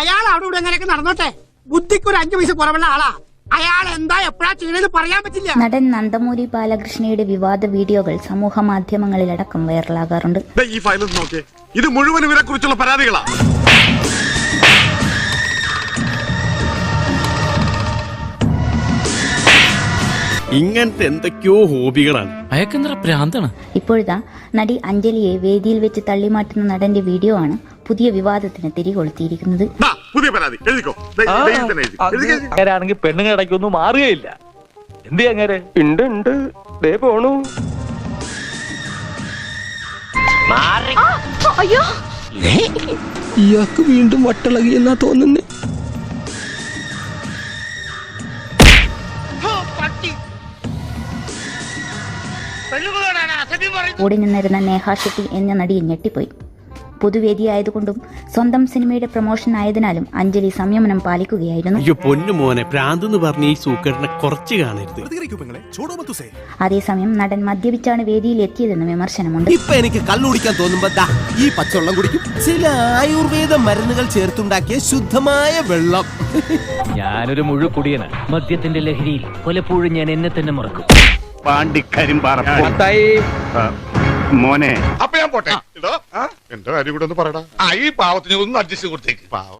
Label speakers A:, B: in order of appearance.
A: അയാൾ അവിടെ ഇവിടെ എങ്ങനെയൊക്കെ നടന്നോട്ടെ? ബുദ്ധിക്ക് ഒരു അഞ്ചു പൈസ കുറവുള്ള ആളാ. അയാൾ എന്താ എപ്പോഴാ ചെയ്യണെന്ന് പറയാൻ പറ്റില്ല.
B: നടൻ നന്ദമൂരി ബാലകൃഷ്ണയുടെ വിവാദ വീഡിയോകൾ സമൂഹ മാധ്യമങ്ങളിലടക്കം വൈറലാകാറുണ്ട്.
C: ഈ ഫയൽ ഒന്ന് നോക്കിയേ. ഇത് മുഴുവൻ ഇവരെ കുറിച്ചുള്ള പരാതികളാ.
D: ഇങ്ങനത്തെ എന്തൊക്കെയോ ഹോബികളാണ്.
E: അയക്കെന്തറ പ്രാന്താണ്?
B: ഇപ്പോഴിതാ നടി അഞ്ജലിയെ വേദിയിൽ വെച്ച് തള്ളിമാറ്റുന്ന നടന്റെ വീഡിയോ ആണ് പുതിയ വിവാദത്തിന് തിരികൊളുത്തിയിരിക്കുന്നത്.
C: കൊളുത്തിയിരിക്കുന്നത് പുതിയ പരാതി. എഴുതിക്കോ.
F: അങ്ങനെയാണെങ്കിൽ പെണ്ണുങ്ങൾ ഇടയ്ക്കൊന്നും മാറുകയില്ല. എന്ത് അങ്ങനെ ഉണ്ട് ഉണ്ട്. ദേ പോണു.
G: ഇയാൾക്ക് വീണ്ടും വട്ടിളകി എന്നാ തോന്നുന്നേ.
B: കൂടി നിന്നിരുന്ന നേഹ ഷെട്ടി എന്ന നടി ഞെട്ടിപ്പോയി. പൊതുവേദിയായതുകൊണ്ടും സ്വന്തം സിനിമയുടെ പ്രൊമോഷൻ ആയതിനാലും അഞ്ജലി സംയമനം പാലിക്കുകയായിരുന്നു.
D: അയ്യോ പൊന്നു മോനെ പ്രാന്ത് എന്ന് ഈ സൂക്കറിനെ കുറച്ച് കാണരുത്.
B: അതേസമയം നടൻ മദ്യപിച്ചാണ് വേദിയിൽ എത്തിയതെന്ന് വിമർശനമുണ്ട്.
G: ഇപ്പൊ എനിക്ക് കള്ളുടിക്കാൻ തോന്നുമ്പോ ഈ പച്ചവെള്ളം കുടിക്കും. ചില ആയുർവേദ മരുന്നുകൾ ചേർത്തുണ്ടാക്കിയ ശുദ്ധമായ വെള്ളം.
F: ഞാനൊരു മുഴുക്കുടിയനാ
E: മദ്യത്തിന്റെ ലഹരിയിൽ പലപ്പോഴും ഞാൻ എന്നെ തന്നെ മറക്കും.
H: പാണ്ടിക്കരിമ്പാറ മോനെ.
C: അപ്പൊ ഞാൻ പോട്ടെ. എന്തോ? എന്റെ കാര്യം കൂടെ ഒന്ന് പറയടാ.
H: ആ ഈ പാവത്തിന് ഒന്ന് അഡ്ജസ്റ്റ് കൊടുത്തേക്ക്.
C: പാവം.